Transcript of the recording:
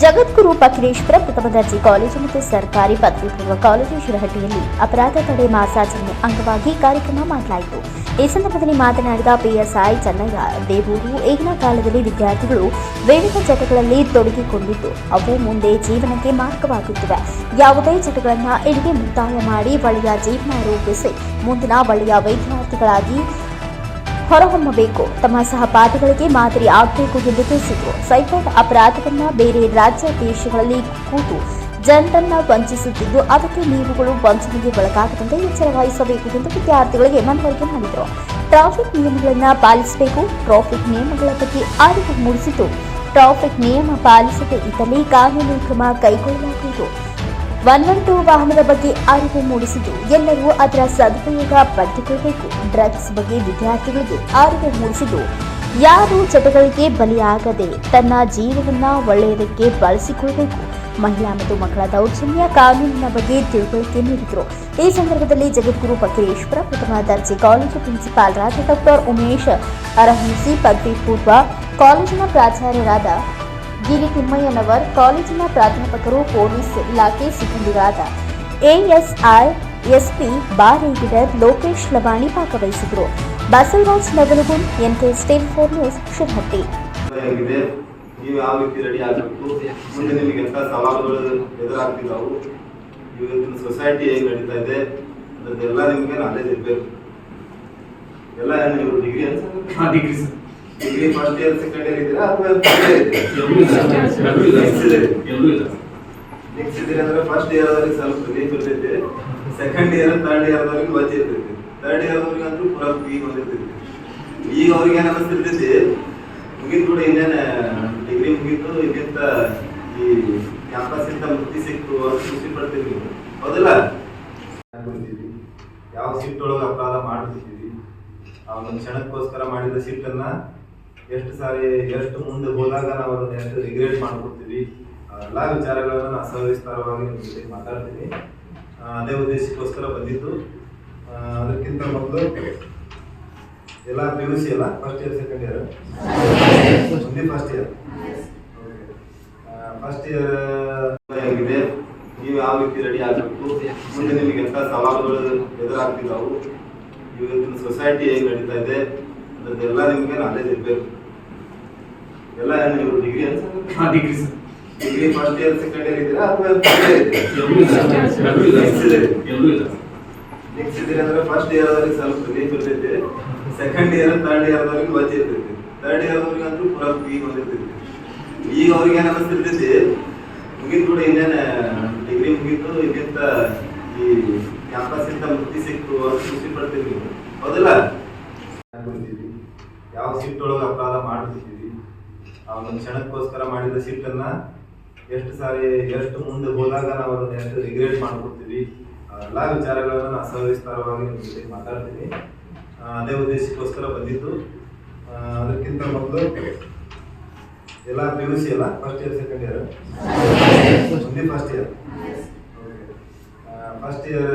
ಜಗದ್ಗುರು ಪಕಿರೇಶ್ವರ ಪ್ರಥಮ ದರ್ಜೆ ಕಾಲೇಜು ಮತ್ತು ಸರ್ಕಾರಿ ಪದವಿ ಪೂರ್ವ ಕಾಲೇಜು ಶಿರಹಟ್ಟಿಯಲ್ಲಿ ಅಪರಾಧ ತಡೆ ಮಾಸಾಚರಣೆ ಅಂಗವಾಗಿ ಕಾರ್ಯಕ್ರಮ ಮಾಡಲಾಯಿತು. ಈ ಸಂದರ್ಭದಲ್ಲಿ ಮಾತನಾಡಿದ ಪಿಎಸ್ಐ ಚೆನ್ನಯ್ಯ, ದೇವೂರು ಈಗಿನ ಕಾಲದಲ್ಲಿ ವಿದ್ಯಾರ್ಥಿಗಳು ವಿವಿಧ ಚಟಗಳಲ್ಲಿ ತೊಡಗಿಕೊಂಡಿದ್ದು, ಅವು ಮುಂದೆ ಜೀವನಕ್ಕೆ ಮಾರ್ಗವಾಗುತ್ತಿವೆ ಯಾವುದೇ ಚಟಗಳನ್ನು ಇಲ್ಲಿಗೆ ಮುಕ್ತಾಯ ಮಾಡಿ ಒಳ್ಳೆಯ ಜೀವನ ರೂಪಿಸಿ ಮುಂದಿನ ಒಳ್ಳೆಯ ವಿದ್ಯಾರ್ಥಿಗಳಾಗಿ ಹೊರಹೊಮ್ಮಬೇಕು. ತಮ್ಮ ಸಹಪಾಠಿಗಳಿಗೆ ಮಾದರಿ ಆಗಬೇಕು ಎಂದು ತಿಳಿಸಿದರು. ಸೈಬರ್ ಅಪರಾಧವನ್ನ ಬೇರೆ ರಾಜ್ಯ ದೇಶಗಳಲ್ಲಿ ಕೂತು ಜನರನ್ನ ವಂಚಿಸುತ್ತಿದ್ದು, ಅದಕ್ಕೆ ನೀವುಗಳು ವಂಚನೆಗೆ ಒಳಗಾಗದಂತೆ ಎಚ್ಚರ ವಹಿಸಬೇಕು ಎಂದು ವಿದ್ಯಾರ್ಥಿಗಳಿಗೆ ಮನವರಿಕೆ ಮಾಡಿದರು. ಟ್ರಾಫಿಕ್ ನಿಯಮಗಳನ್ನು ಪಾಲಿಸಬೇಕು. ಟ್ರಾಫಿಕ್ ನಿಯಮಗಳ ಬಗ್ಗೆ ಅರಿವು ಮೂಡಿಸಿದ್ದು, ಟ್ರಾಫಿಕ್ ನಿಯಮ ಪಾಲಿಸದೆ ಇದ್ದಲ್ಲಿ ಕಾನೂನು ಕ್ರಮ ಕೈಗೊಳ್ಳಲಾಗುವುದು. ಒನ್ ಒನ್ ಟೂ ವಾಹನದ ಬಗ್ಗೆ ಅರಿವು ಮೂಡಿಸಿದ್ದು, ಎಲ್ಲರೂ ಅದರ ಸದುಪಯೋಗ ಪಡೆದುಕೊಳ್ಳಬೇಕು ಡ್ರಗ್ಸ್ ಬಗ್ಗೆ ವಿದ್ಯಾರ್ಥಿಗಳಿಗೆ ಅರಿವು ಮೂಡಿಸಿದ್ದು, ಯಾರು ಚಟಗಳಿಗೆ ಬಲಿಯಾಗದೆ ತನ್ನ ಜೀವನವನ್ನು ಒಳ್ಳೆಯದಕ್ಕೆ ಬಳಸಿಕೊಳ್ಳಬೇಕು ಮಹಿಳಾ ಮತ್ತು ಮಕ್ಕಳ ದೌರ್ಜನ್ಯ ಕಾನೂನಿನ ಬಗ್ಗೆ ತಿಳುವಳಿಕೆ ನೀಡಿದರು. ಈ ಸಂದರ್ಭದಲ್ಲಿ ಜಗದ್ಗುರು ಬಕರೇಶ್ವರ, ಪ್ರಥಮ ದರ್ಜೆ ಕಾಲೇಜು ಪ್ರಿನ್ಸಿಪಾಲರಾದ ಡಾಕ್ಟರ್ ಉಮೇಶ್, ಅರಹಂಸಿ ಪದವಿ ಪೂರ್ವ ಕಾಲೇಜಿನ ಪ್ರಾಚಾರ್ಯರಾದ ಗಿರಿ ತಿಮ್ಮಯ್ಯನವರ್ ಕಾಲೇಜಿನ ಪ್ರಾಧ್ಯಾಪಕರು ಪೊಲೀಸ್ ಇಲಾಖೆ ಸಿಬ್ಬಂದಿಗಳಾದ ಎಎಸ್ಐ ಎಸ್ಪಿ ಬಾರ್ ರೇಗಿಡರ್ ಲೋಕೇಶ್ ಲವಾಣಿ ಭಾಗವಹಿಸಿದರು. Basavaraj Nagalagund NK state four news Shirahatti ಆಗಿದೆ ನೀವು ಯಾವ ರೀತಿ ರೆಡಿ ಆಗಬೇಕು ಮುಂದೆ ನಿಮಗೆ ಎಂಥ ಸವಾಲುಗಳು ಎದುರಾಗ್ತಿದ್ದಾವು ಇವತ್ತಿನ ಸೊಸೈಟಿ ಹೇಗೆ ನಡೀತಾ ಇದೆ ಅದರದ್ದೆಲ್ಲ ನಿಮಗೆ ನಾಲೆಜ್ ಇರಬೇಕು. ಎಲ್ಲ ನೀವು degree ಅನ್ಸ degree sir. Degree first year second year ಇದ್ದೀರಾ ಅಥವಾ ಇಲ್ಲ. ಇಲ್ಲ. ಇಲ್ಲ. ನೆಕ್ಸ್ಟ್ ಇದ್ದೀರಿ ಅಂದ್ರೆ ಫಸ್ಟ್ ಇಯರ್ ಅವರಿಗೆ ಸ್ವಲ್ಪ ರಿಲೀಫ್ ಇರ್ತೈತಿ ಸೆಕೆಂಡ್ ಇಯರ್ ಥರ್ಡ್ ಇಯರ್ ಅವರಿಗೆ ವಜೆ ಇರ್ತೈತಿ. ಥರ್ಡ್ ಇಯರ್ ಅವ್ರಿಗೆ ಅಂತೂ ಪೂರಾ ಫ್ರೀ ಬಂದಿರ್ತೈತಿ. ಈಗ ಅವ್ರಿಗೆ ಏನ್ ಅನಿಸ್ತಿರ್ತೈತಿ ಮುಗಿದ್ ಕೂಡ ಇನ್ನೇನ ಡಿಗ್ರಿ ಮುಗಿತು ಇದಕ್ಕಿಂತ ಈ ಕ್ಯಾಂಪಸ್ ಇಂದ ಮುಕ್ತಿ ಸಿಕ್ತು ಅಂತ ಖುಷಿ ಪಡ್ತೀವಿ ಹೌದಲ್ಲ? ಯಾವ ಸಿಟ್ ಒಳಗೆ ಅಪರಾಧ ಮಾಡ್ತಿದ್ದೀವಿ? ಆ ಒಂದು ಕ್ಷಣಕ್ಕೋಸ್ಕರ ಮಾಡಿದ ಸಿಟ್ಟನ್ನ ಎಷ್ಟು ಸಾರಿ ಎಷ್ಟು ಮುಂದೆ ಹೋದಾಗ ನಾವು ಅದನ್ನ ಎಷ್ಟು ರಿಗ್ರೆಟ್ ಮಾಡ್ಕೊಡ್ತೀವಿ? ಎಲ್ಲ ವಿಚಾರಗಳನ್ನ ನಾನು ಸವಿಸ್ತಾರವಾಗಿ ನಿಮ್ಮ ಜೊತೆ ಮಾತಾಡ್ತೀನಿ. ಅದೇ ಉದ್ದೇಶಕ್ಕೋಸ್ಕರ ಬಂದಿದ್ದು. ಅದಕ್ಕಿಂತ ಮೊದಲು ಎಲ್ಲ ಪಿ ಯು ಸಿ ಅಲ್ಲ? ಫಸ್ಟ್ ಇಯರ್ ಸೆಕೆಂಡ್ ಇಯರ್ ಮುಂದೆ ಫಸ್ಟ್ ಇಯರ್ ಫಸ್ಟ್ ಇಯರ್ ಆಗಿದೆ. ನೀವು ಯಾವ ರೀತಿ ರೆಡಿ ಆಗಬೇಕು? ಮುಂದೆ ನಿಮಗೆ ಎಂತ ಸವಾಲುಗಳು ಎದುರಾಗ್ತಿದ್ದಾವು ಇವತ್ತಿನ ಸೊಸೈಟಿ ಹೇಗೆ ನಡೀತಾ ಇದೆ? ಅದೆಲ್ಲ ನಿಮಗೆ ನಾಲೆಜ್ ಇರಬೇಕು. ಎಲ್ಲ ನೀವು ಡಿಗ್ರಿ ಹಾ, degree. Degree first year second year ಇದ್ದೀರಾ ಅಥವಾ ಇಲ್ಲ ನೆಕ್ಸ್ಟ್ ಇದ್ದೀರಿ ಅಂದ್ರೆ ಫಸ್ಟ್ ಇಯರ್ ಅವ್ರಿಗೆ ಸ್ವಲ್ಪ ರಿಲೀಫ್ ಇರ್ತೈತಿ. ಸೆಕೆಂಡ್ ಇಯರ್ ಥರ್ಡ್ ಇಯರ್ ಅವ್ರಿಗೆ ವಜೆ ಇರ್ತೈತಿ. ಥರ್ಡ್ ಇಯರ್ ಅವ್ರಿಗೆ ಅಂತೂ ಪೂರ ಈಗ ಬಂದಿರ್ತೈತಿ ಈಗ ಅವ್ರಿಗೆ ಏನ್ ಅನಿಸ್ತಿರ್ತೈತಿ ಮುಗಿದ್ ಕೂಡ ಇನ್ನೇನು ಡಿಗ್ರಿ ಮುಗಿತು ಇದಕ್ಕಿಂತ ಈ ಕ್ಯಾಂಪಸ್ ಇಂದ ಮುಕ್ತಿ ಸಿಕ್ತು ಅಂತ ಖುಷಿ ಪಡ್ತೀವಿ ನೀವು ಹೌದಲ್ಲ. ಯಾವ ಸಿಟ್ಟೊಳಗೆ ಒಳಗೆ ಅಪರಾಧ ಮಾಡಿಬಿಟ್ಟಿದ್ದೀವಿ ಆ ಒಂದು ಕ್ಷಣಕ್ಕೋಸ್ಕರ ಮಾಡಿದ ಸಿಟ್ಟನ್ನು ಎಷ್ಟು ಸಾರಿ ಎಷ್ಟು ಮುಂದೆ ಹೋದಾಗ ನಾವು ಅದನ್ನ ಎಷ್ಟು ರಿಗ್ರೆಟ್ ಮಾಡ್ಕೊಡ್ತೀವಿ? ಎಲ್ಲ ವಿಚಾರಗಳನ್ನು ನಾನು ಸವಿಸ್ತಾರವಾಗಿ ನಿಮ್ಮ ಜೊತೆ ಮಾತಾಡ್ತೀನಿ. ಅದೇ ಉದ್ದೇಶಕ್ಕೋಸ್ಕರ ಬಂದಿದ್ದು. ಅದಕ್ಕಿಂತ ಮೊದಲು ಎಲ್ಲ ಪಿ ಯು ಸಿ ಅಲ್ಲ? ಫಸ್ಟ್ ಇಯರ್ ಸೆಕೆಂಡ್ ಇಯರ್ ಮುಂದೆ ಫಸ್ಟ್ ಇಯರ್ ಫಸ್ಟ್ ಇಯರ್